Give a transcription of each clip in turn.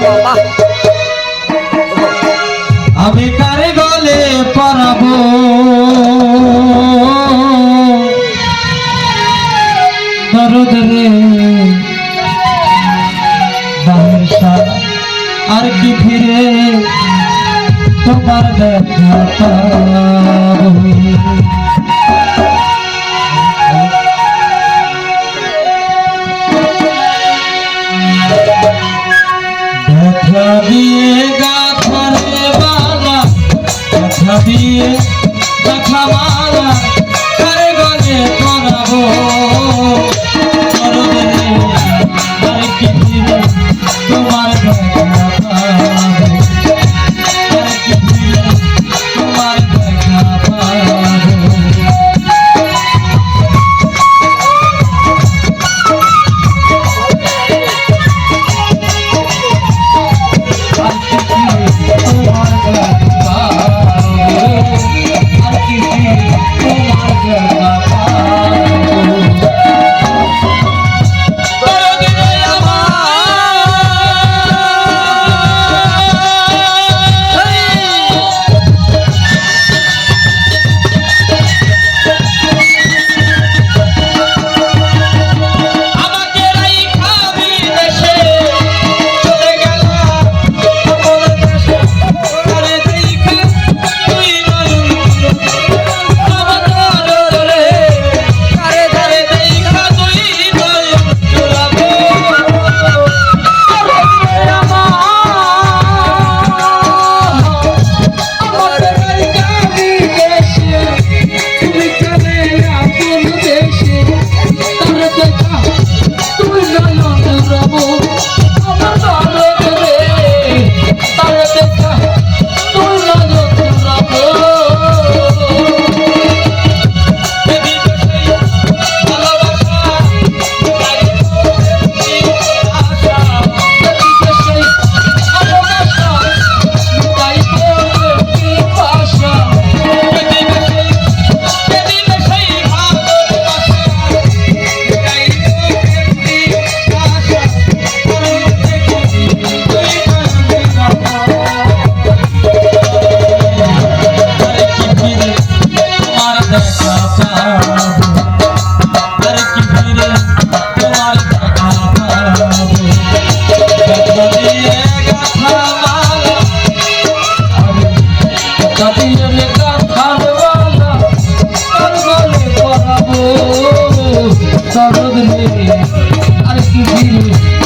বাবা। আমি কারে গলে পারাবো? দরদ রে। আর কি ফিরে? তোমার দেখা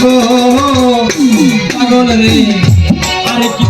গো পাগল রে। আরে কি